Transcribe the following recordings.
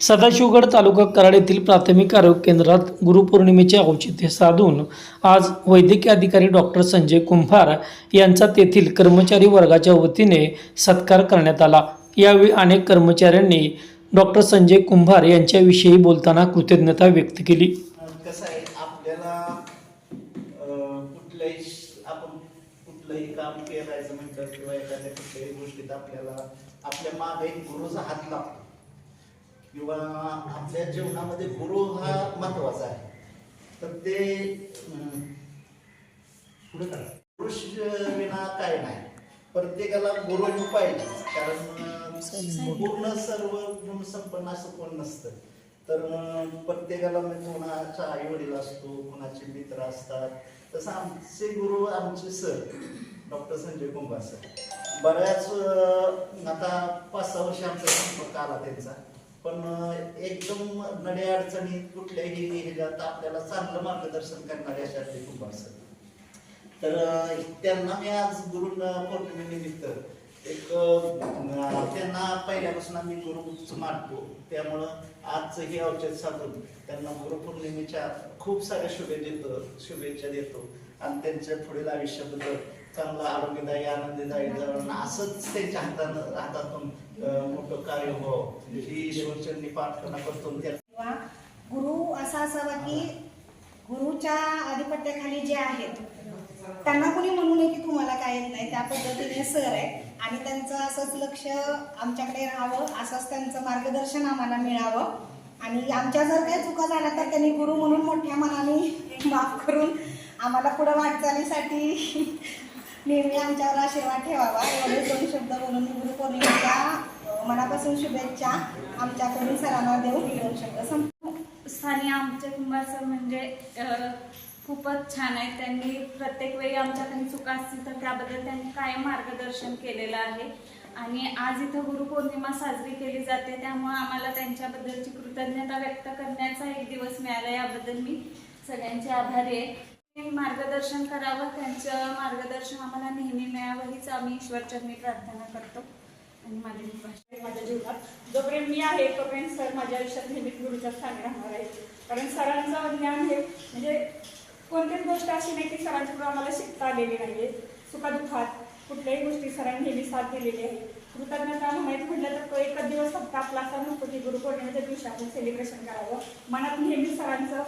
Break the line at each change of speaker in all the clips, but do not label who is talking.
सदाशिवगड तालुका कराड येथील प्राथमिक आरोग्य केंद्रात गुरुपौर्णिमेचे औचित्य साधून आज वैद्यकीय अधिकारी डॉक्टर संजय कुंभार यांचा तेथील कर्मचारी वर्गाच्या वतीने सत्कार करण्यात आला. यावेळी अनेक कर्मचाऱ्यांनी डॉक्टर संजय कुंभार यांच्याविषयी बोलताना कृतज्ञता व्यक्त केली.
कसं आहे? आपल्याला कुठलंही आपण कुठलंही काम करायचं म्हटलं किंवा एखाद्या कुठल्याही गोष्टीत आपल्याला आपल्या मागे गुरुचा हात लागतो. किंवा आपल्या जीवनामध्ये गुरु हा महत्त्वाचा आहे. तर ते पुढे करा. पुरुष विना काय नाही. प्रत्येकाला गुरु पाहिजे. कारण पूर्ण सर्व गुण संपन्न असं कोण नसतं. तर प्रत्येकाला म्हणजे कोणाचा आई वडील असतो कोणाचे मित्र असतात. तसं आमचे गुरु आमचे sir doctor Sanjay Kumbhar sir. बऱ्याच आता पाच सहा वर्ष आमचा संपर्क आला त्यांचा. पण एकदम नड्या अडचणी कुठल्याही ह्याच्यात आपल्याला चांगलं मार्गदर्शन करणारे अशा कुंभार सर तर त्यांना मी आज गुरु पौर्णिमेनिमित्त एक त्यांना पहिल्यापासून आम्ही गुरुच मानतो. त्यामुळं आजचं हे औषध साधून त्यांना गुरुपौर्णिमेच्या खूप साऱ्या शुभेच्छा देतो शुभेच्छा देतो. आणि त्यांच्या पुढील आयुष्याबद्दल चांगलं आरोग्यदायी आनंददायी जगणं असंच त्यांच्या हातानं हातातून अं, मोठं कार्य हो. ही. ईश्वरचरणी प्रार्थना करतो
गुरु असा असावा की गुरुच्या आधिपत्याखाली जे आहेत त्यांना कोणी म्हणू नये की तुम्हाला काय येत नाही त्या पद्धतीने सर आहे आणि त्यांचं असंच लक्ष आमच्याकडे राहावं असंच त्यांचं मार्गदर्शन आम्हाला मिळावं. आणि आमच्या जर काही चुका झाल्या तर त्यांनी गुरु म्हणून मोठ्या मनाने माफ करून आम्हाला पुढं वाटचालीसाठी नेहमी आमच्यावर आशीर्वाद ठेवावा. एवढे दोन शब्द बोलून गुरुपौर्णिमेच्या मनापासून शुभेच्छा आमच्याकडून सरांना देऊन दोन शब्द संप
स्थानी आमचे कुंभार सर म्हणजे खूपच छान आहे त्यांनी प्रत्येक वेळी आमच्या काही चुका असतील तर त्याबद्दल त्यांनी कायम मार्गदर्शन केलेलं आहे. आणि आज इथं गुरुपौर्णिमा साजरी केली जाते. त्यामुळे आम्हाला त्यांच्याबद्दलची कृतज्ञता व्यक्त करण्याचा एक दिवस मिळाला. याबद्दल मी सगळ्यांचे आभारी आहे. मार्गदर्शन करावं त्यांचं मार्गदर्शन आम्हाला नेहमी मिळावं हीच आम्ही ईश्वरचरणी प्रार्थना करतो. आणि माझी भाषा
माझ्या जीवनात जोपर्यंत मी आहे तोपर्यंत सर माझ्या आयुष्यात नेहमी गुरुच्या स्थानी राहणार आहे कारण सरांचं ज्ञान हे म्हणजे कोणतीच गोष्ट अशी नाही की सरांच्याकडून आम्हाला शिकता आलेली नाही सुखदुःखात कुठल्याही गोष्टी सरांनी नेहमी साथ दिलेली आहे. कृतज्ञता म्हणायचं म्हटलं तर तो एकच दिवस फक्त आपला असा नसतो की गुरुपौर्णिमेच्या दिवशी आपण सेलिब्रेशन करावं. मनात नेहमी सरांचं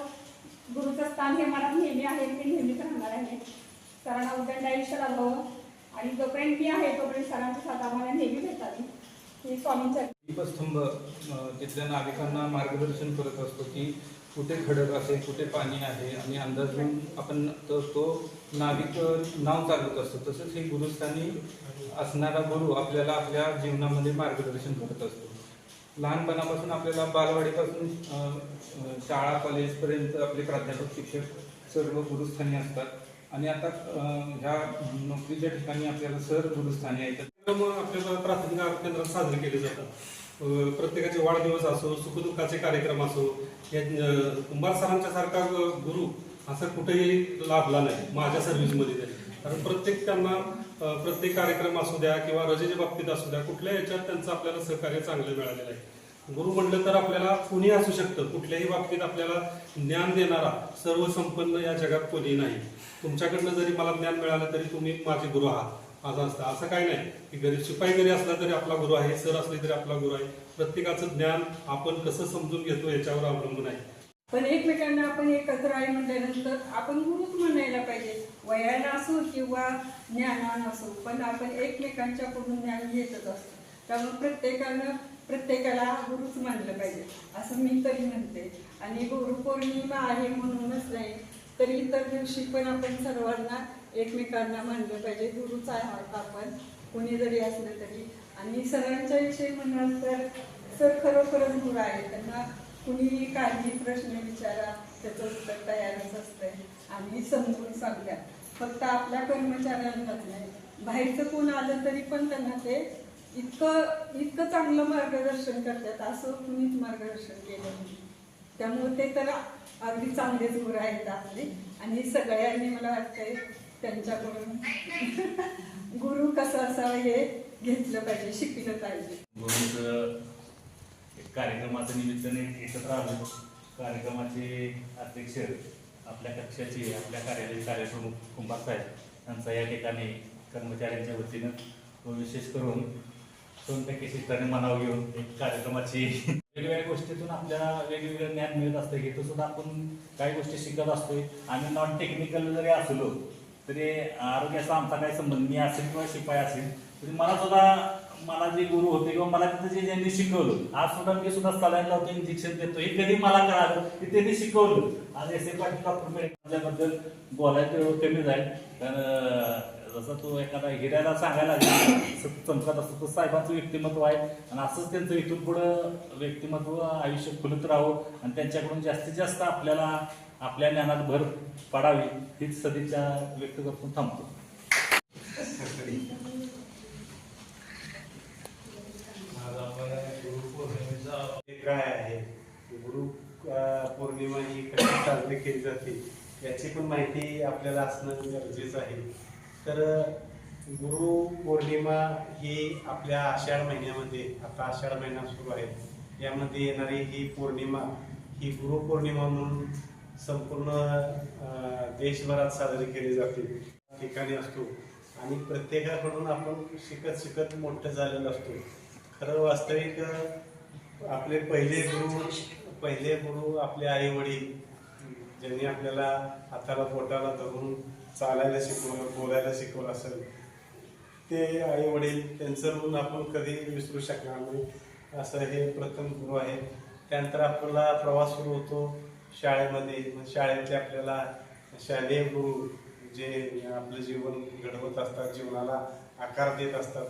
गुरुचं स्थान हे मनात नेहमी आहे ते नेहमीच राहणार आहे. सरांना उदंड आयुष्य लाभावं आणि जोपर्यंत मी आहे तोपर्यंत सरांची साथ आम्हाला नेहमी भेटावी. ही स्वामींच्या
दीपस्तंभ तिथल्या नाविकांना मार्गदर्शन करत असतो की कुठे खडक असेल कुठे पाणी आहे आणि अंदाज घेऊन आपण तो तो नाविक नाव चालवत असतो. तसंच हे गुरुस्थानी असणारा गुरु आपल्याला आपल्या जीवनामध्ये मार्गदर्शन करत असतो. लहानपणापासून आपल्याला बालवाडीपासून शाळा कॉलेजपर्यंत आपले प्राध्यापक शिक्षक सर्व गुरुस्थानी असतात. आणि आता ह्या नोकरीच्या ठिकाणी आपल्याला सर गुरुस्थानी आहेत.
कार्यक्रम आपल्याला प्राथमिक आरोग्य केंद्रात साजरे केले जातात. प्रत्येकाचे वाढदिवस असो सुखदुःखाचे कार्यक्रम असो या कुंभार सरांच्या सारखा गुरु असा कुठेही लाभला नाही माझ्या सर्व्हिसमध्ये कारण प्रत्येक त्यांना प्रत्येक कार्यक्रम असू द्या किंवा रजेच्या बाबतीत असू द्या कुठल्या याच्यात त्यांचं आपल्याला सहकार्य चांगलं मिळालेलं आहे. गुरु म्हणलं तर आपल्याला कुणी असू शकतं. कुठल्याही बाबतीत आपल्याला ज्ञान देणारा सर्वसंपन्न या जगात कोणी नाही. तुमच्याकडनं जरी मला ज्ञान मिळालं तरी तुम्ही माझे गुरु आहात. माझा असतं. असं काही नाही. की गरीब शिपाई जरी असला तरी आपला गुरु आहे सर असले तरी आपला गुरु आहे. प्रत्येकाचं ज्ञान आपण कसं समजून घेतो याच्यावर अवलंबून आहे.
पण एकमेकांना आपण एकत्र आहे म्हटल्यानंतर आपण गुरुच म्हणायला पाहिजे. वयाला असो किंवा ज्ञानानं असो पण आपण एकमेकांच्याकडून ज्ञान घेतच असतो. त्यामुळे प्रत्येकानं प्रत्येकाला गुरुच मानलं पाहिजे. असं मी तरी म्हणते. आणि गुरुपौर्णिमा आहे म्हणूनच नाही तर इतर दिवशी पण आपण सर्वांना एकमेकांना मानलं पाहिजे. गुरुच आहात आपण कोणी जरी असलं तरी. आणि सरांच्या विषयी म्हणाल तर सर खरोखरच गुरु आहे त्यांना कुणी काही प्रश्न विचारा त्याचं उत्तर तयारच असतंय. आणि समजून सांगूया. फक्त आपल्या कर्मचाऱ्यांनाच नाही बाहेरचं कोण आलं तरी पण त्यांना ते इतकं इतकं चांगलं मार्गदर्शन करतात असं कुणीच मार्गदर्शन केलं नाही. त्यामुळे ते तर अगदी चांगलेच गुरु आहेत आपले. आणि सगळ्यांनी मला वाटतंय त्यांच्याकडून गुरु कसं असावं हे घेतलं पाहिजे शिकलं पाहिजे.
कार्यक्रमाच्या निमित्ताने एकत्र आलो कार्यक्रमाचे अध्यक्ष आपल्या कक्षाचे आपल्या कार्यालय कार्यप्रमुख कुंभार साहेब यांचा या ठिकाणी कर्मचाऱ्यांच्या वतीनं विशेष करून दोन टक्के शिक्षणाने मनाव घेऊन एक कार्यक्रमाची वेगवेगळ्या गोष्टीतून आपल्याला वेगवेगळं ज्ञान मिळत असतं. हे सुद्धा आपण काही गोष्टी शिकत असतोय. आम्ही नॉन टेक्निकल जरी असलो तरी आरोग्याचा आमचा काही संबंध मी असेल किंवा शिपाई असेल तरी मला सुद्धा मला जे गुरु होते किंवा मला तिथं जे ज्यांनी शिकवलं आज सुद्धा मी सुद्धा सलाईन लावतो इंजेक्शन देतो हे कधी मला कळालं की त्यांनी शिकवलं. आज एस ए पाटील डॉक्टर बोलायचं कमी जाईल कारण जसं तो एखादा हिऱ्याला सांगायला लागला, चमकत असतो तो साहेबांचं व्यक्तिमत्व आहे आणि असंच त्यांचं इथून पुढं व्यक्तिमत्व आयुष्य खुलत राहावं आणि त्यांच्याकडून जास्तीत जास्त आपल्याला आपल्या ज्ञानात भर पडावी हीच सदिच्छा व्यक्त करून थांबतो.
गुरुपौर्णिमेचा
काय आहे. गुरु पौर्णिमा ही कशी साजरी केली जाते याची पण माहिती आपल्याला असणं गरजेचं आहे. तर गुरु पौर्णिमा ही आपल्या आषाढ महिन्यामध्ये आता आषाढ महिना सुरू आहे. यामध्ये येणारी ही पौर्णिमा ही गुरु पौर्णिमा म्हणून संपूर्ण देशभरात साजरी केली जाते. ठिकाणी असतो. आणि प्रत्येकाकडून आपण शिकत शिकत मोठं झालेलो असतो. खरं वास्तविक आपले पहिले गुरु पहिले गुरु आपले आई वडील ज्यांनी आपल्याला हाताला पोटाला धरून चालायला शिकवलं बोलायला शिकवलं असेल. ते आई वडील त्यांचं ऋण आपण कधी विसरू शकणार नाही. असं हे प्रथम गुरु आहे. त्यानंतर आपला प्रवास सुरू होतो शाळेमध्ये. शाळेतले आपल्याला शालेय गुरु जे आपलं जीवन घडवत असतात जीवनाला आकार देत असतात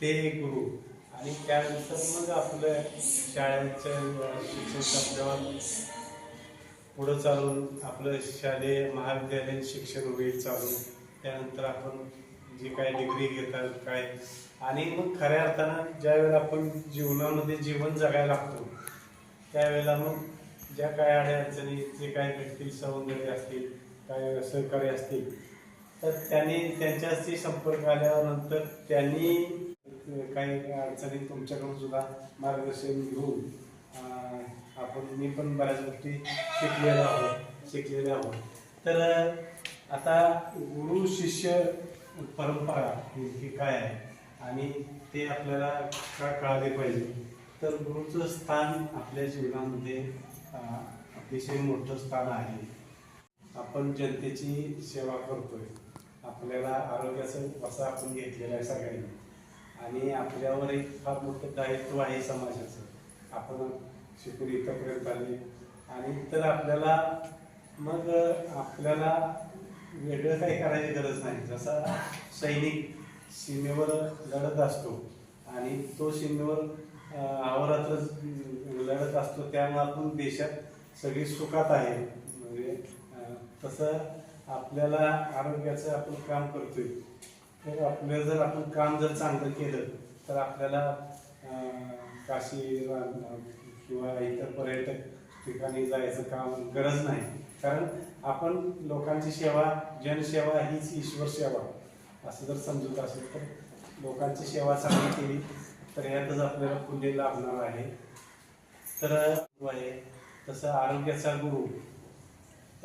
ते गुरु. आणि त्यानंतर मग आपलं शाळेचं शिक्षण आपल्यावर पुढं चालून आपलं शालेय महाविद्यालयीन शिक्षण होईल चालू. त्यानंतर आपण जी काय डिग्री घेतात काय. आणि मग खऱ्या अर्थानं ज्यावेळेला आपण जीवनामध्ये जीवन जगायला लागतो त्यावेळेला मग ज्या काय अडचणी जे काय भेटतील सौंदर्य असतील काय सहकार्य असतील तर त्यांनी त्यांच्याशी संपर्क आल्यानंतर त्यांनी काही अडचणी तुमच्याकडून सुद्धा मार्गदर्शन घेऊन आपण मी पण बऱ्याच गोष्टी शिकलेलो आहोत शिकलेले आहोत. तर आता गुरु शिष्य परंपरा ही काय आहे? आणि ते आपल्याला का कळाले पाहिजे? तर गुरुचं स्थान आपल्या जीवनामध्ये अतिशय मोठं स्थान आहे. आपण जनतेची सेवा करतोय. आपल्याला आरोग्याचं वसा आपण घेतलेला आहे सगळ्यांनी. आणि आपल्यावर एक फार मोठं दायित्व आहे समाजाचं. आपण शिकून इथंपर्यंत आले. आणि तर आपल्याला मग आपल्याला वेगळं काही करायची गरज नाही. जसा सैनिक सीमेवर लढत असतो आणि तो सीमेवर आवरात्र अहोरात्र लढत असतो त्यामुळे आपण देशात सगळी सुखात आहे. म्हणजे तसं आपल्याला आरोग्याचं आपण काम करतोय. तर आपलं जर आपण काम जर चांगलं केलं तर आपल्याला काशी रा- किंवा इतर पर्यटक ठिकाणी जायचं काम गरज नाही. कारण आपण लोकांची सेवा जनसेवा हीच ईश्वर सेवा. असं जर समजत असेल तर लोकांची सेवा चांगली केली तर यातच आपल्याला पुण्य लाभणार आहे. तर आहे तसं आरोग्याचा गुरु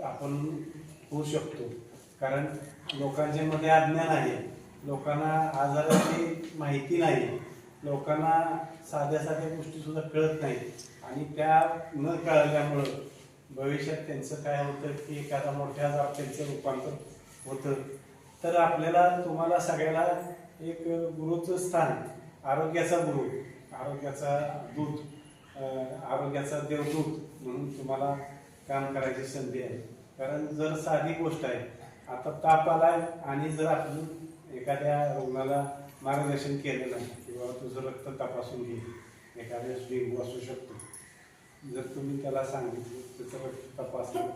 आपण होऊ शकतो. कारण लोकांच्या मध्ये अज्ञान आहे. लोकांना आजाराची माहिती नाही. लोकांना साध्या साध्या गोष्टी सुद्धा कळत नाही आणि त्या न कळल्यामुळं भविष्यात त्यांचं काय होतं की एखादा मोठ्या जाब त्यांचं रूपांतर होतं. तर आपल्याला तुम्हाला सगळ्याला एक गुरुचं स्थान आरोग्याचा गुरु आरोग्याचा दूत आरोग्याचा देवदूत म्हणून तुम्हाला काम करायची संधी आहे. कारण जर साधी गोष्ट आहे आता ताप आला आणि जर आपण एखाद्या रुग्णाला मार्गदर्शन केलं नाही तुझं रक्त तपासून घे एखाद्या डेंगू असू शकतो. जर तुम्ही त्याला सांगितलं त्याचं रक्त तपासलं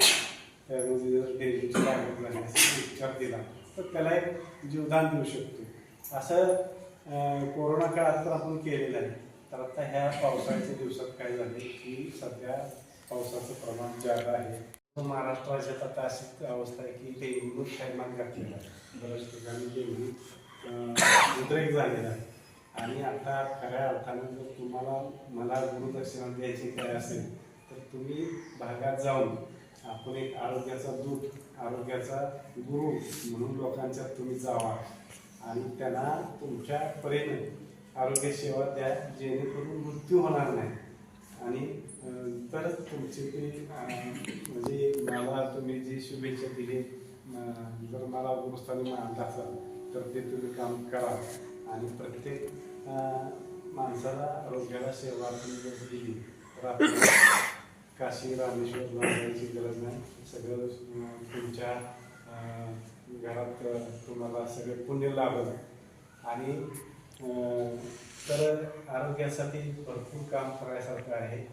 त्यामध्ये जर डेंग्यूची लागत झाली उपचार दिला तर त्याला एक जीवदान देऊ शकतो. असं कोरोना काळात तर आपण केलेलं आहे. तर आता ह्या पावसाळ्याच्या दिवसात काय झाले की सध्या पावसाचं प्रमाण जादा आहे. महाराष्ट्र राज्यात आता अशी अवस्था आहे की डेंग्यू थैमान घातलेला आहे. बऱ्याच ठिकाणी डेंग्यू उद्रेक झालेला आहे. आणि आता खऱ्या अर्थानं जर तुम्हाला मला गुरुदक्षिणा द्यायची काय असेल तर तुम्ही भागात जाऊन आपण एक आरोग्याचा दूत आरोग्याचा गुरु म्हणून लोकांच्या तुम्ही जावा. आणि त्यांना तुमच्या परीने आरोग्य सेवा द्या जेणेकरून मृत्यू होणार नाही. आणि तर तरच तुमची ती म्हणजे मला तुम्ही जी शुभेच्छा दिली जर मला गुरुस्थानी मानला असाल तर ते तुम्ही काम करा. आणि प्रत्येक माणसाला आरोग्याला सेवा जर दिली तर आपण काशी रामेश्वर जायची गरज नाही. सगळं तुमच्या घरात तुम्हाला सगळे पुण्य लाभल. आणि तर आरोग्यासाठी भरपूर काम करायसारखं आहे.